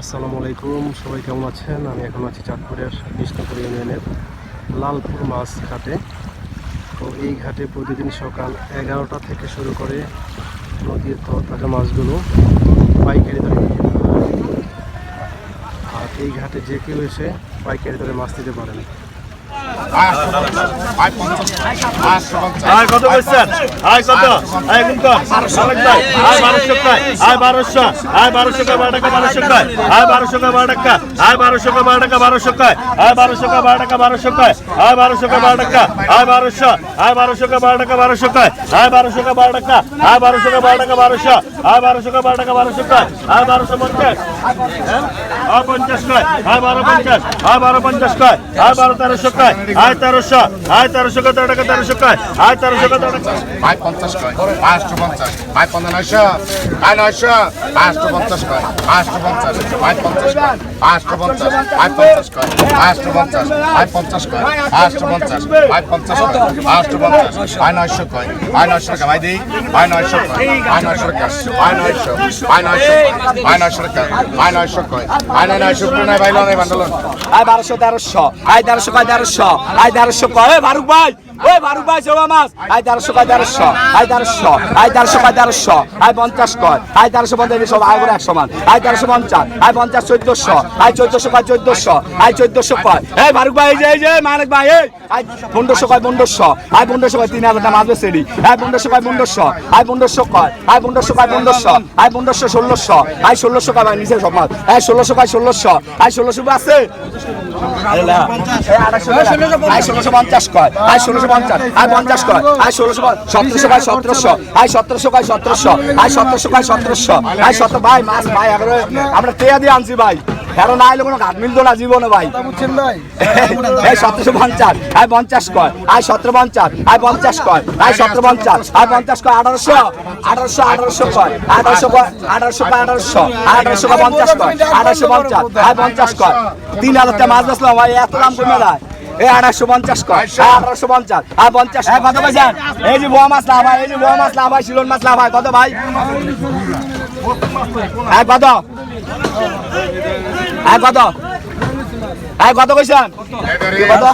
আসসালামু আলাইকুম, সবাই কেমন আছেন? আমি এখন আছি চাঁদপুরের বিষ্ণুপুর ইউনিয়নের লালপুর মাছ ঘাটে। তো এই ঘাটে প্রতিদিন সকাল এগারোটা থেকে শুরু করে নদীর তাজা মাছগুলো পাইকারি ধরে আর এই ঘাটে যে কেউ এসে পাইকারি ধরে মাছ দিতে পারেন। আয় কত বলছেন আয় কত আয় ভাই আয় বারোশো আয় বারোশো আয় বারোশো বারো টাকা বারোশো আয় বারোশো বারো টাকা আয় বারোশো বারো টাকা বারোশো আয় বারোশো বারো টাকা বারোশো আয় বারোশো বারো টাকা আয় বারোশো আয় বারোশো বারো টাকা বারোশো আয় বারোশো বারো টাকা আয় বারোশো বারো টাকা বারোশো আয় বারোশো বারো টাকা বারোশো আয় বারোশো পঞ্চাশ আয় পঞ্চাশ আয় বারো পঞ্চাশ আয় বারো পঞ্চাশ আয় বারো তেরোশো আয় তেরোশো আয় তেরোশো কয় তেরো টাকা তেরোশো কয় আয় তেরোশো কয় তেরো টাকা ভাই পঞ্চাশ কয় পাঁচশো পঞ্চাশ ভাই পঞ্চাশ নয়শো ভাই নয়শো পাঁচশো পঞ্চাশ কয় পাঁচশো পঞ্চাশ ভাই পঞ্চাশ পাঁচশো পঞ্চাশ ভাই পঞ্চাশ কয় পাঁচশো পঞ্চাশ ভাই পঞ্চাশ কয় পাঁচশো পঞ্চাশ ভাই পঞ্চাশ পাঁচশো পঞ্চাশ ভাই নয়শো কয় ভাই নয়শো টাকা ভাই দিই ভাই নয়শো কয় ভাই নয়শো টাকা ভাই নয়শো ভাই নয়শো ভাই নয়শো টাকা ভাই নয়শো কয় ভাই নয় নয়শো ভাই লয় বান্ডলন আয় বারোশো তেরোশো আয় তেরোশো কয় তেরোশো আয় দেড়শো কয় ফারুক ভাই। ওই বারুক ভাই সবা মাছ। আয় তেরোশো কয় তেরোশো আয় তেরোশো আয় তেরোশো কয় তেরোশো আয় পঞ্চাশ কয়, আয় তেরোশো পঞ্চাশ সব আয় করে একশো মান। আয় তেরোশো পঞ্চাশ, আয় পঞ্চাশ চোদ্দশো, আয় চোদ্দশো কয় চোদ্দশো, আয় চোদ্দশো কয়। এই বারুক ভাই যে যে, মানিক ভাই, এই। আয় পনেরোশো কয় পনেরোশো, আয় পনেরোশো কয় তিন হাজার টাকা মাছ বেসেরি আয় পনেরোশো কয় পনেরোশো, আয় পনেরোশো কয়, আয় পনেরোশো কয় পনেরোশো, আয় পনেরোশো ষোলোশো, আয় ষোলোশো কয় নিচে সব মাছ। আয় ষোলোশো কয় ষোলোশো, আয় ষোলোশো আছে? আয় ষোলোশো পঞ্চাশ কয়, আয় ষোলোশো পঞ্চাশ। আয় পঞ্চাশ কয়। আয় ষোলোশো কয়। সতেরোশো আয় সতেরোশো কয় কয়, সতেরোশো। আয় ভাই মাছ ভাই, এগারো। আমরা না এলে না জীবনে, ভাই। পঞ্চাশ। আয় পঞ্চাশ কয়। আয় সতেরো পঞ্চাশ। আয় পঞ্চাশ কয়। আয় সতেরো পঞ্চাশ। আয় পঞ্চাশ কয়, আঠারোশো। আঠারোশো আঠারোশো কয়। আঠারোশো কয় আঠারোশো কয়, আঠারোশো। পঞ্চাশ কয়। আঠারোশো পঞ্চাশ। আয় পঞ্চাশ কয়। তিন হাজার মাছ বেচলাম, ভাই, এত দাম কমে যায়। এই আঠারোশো পঞ্চাশ কয় আয় আঠারোশো পঞ্চাশ। আয় পঞ্চাশ হ্যাঁ কত পয়সা এই যে বোয়া মাছ না ভাই এই যে বোয়া মাছ না ভাই শিলন মাছ না ভাই কত ভাই? হ্যাঁ কত? হ্যাঁ কত? হ্যাঁ কত কইছেন কত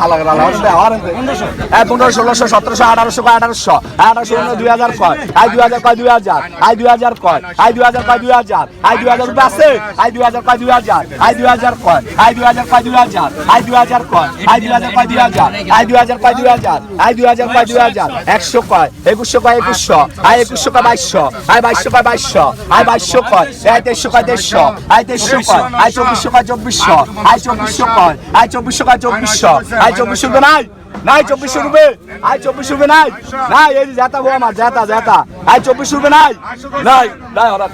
হালা হালা পনেরো ষোলোশো সতেরোশো আঠারোশো কয় আঠারোশো আঠারোশো দুই হাজার কয় আই দুই হাজার কয় দুই হাজার আই দুই হাজার কয় আই দুই হাজার কয় দুই হাজার আই দুই হাজার আছে আই দুই হাজার কয় দুই হাজার আই দুই হাজার কয় আই দুই হাজার দুই হাজার আই দুই হাজার কয় আই দুই হাজার দুই হাজার আই দুই হাজার কয় দুই হাজার আই দুই হাজার কয় দুই হাজার একশো কয় একুশশো কয় একুশশো আই একুশশো কয় বাইশশো আই বাইশশো কয় আই বাইশশো কয় আই তেইশশো কয় তেইশশো আই তেইশশো কয় আই চব্বিশশো কয় চব্বিশশো আই চব্বিশশো কয়? আই চব্বিশশো কয় চব্বিশশো। আই চব্বিশশো তো নাই নাই চব্বিশশো রুপে। আয় চব্বিশ রুপে নাই। নাই এই জেতা বউ আমার জেতা জেতা আই চব্বিশ রুপে নাই। নাই নাই হঠাৎ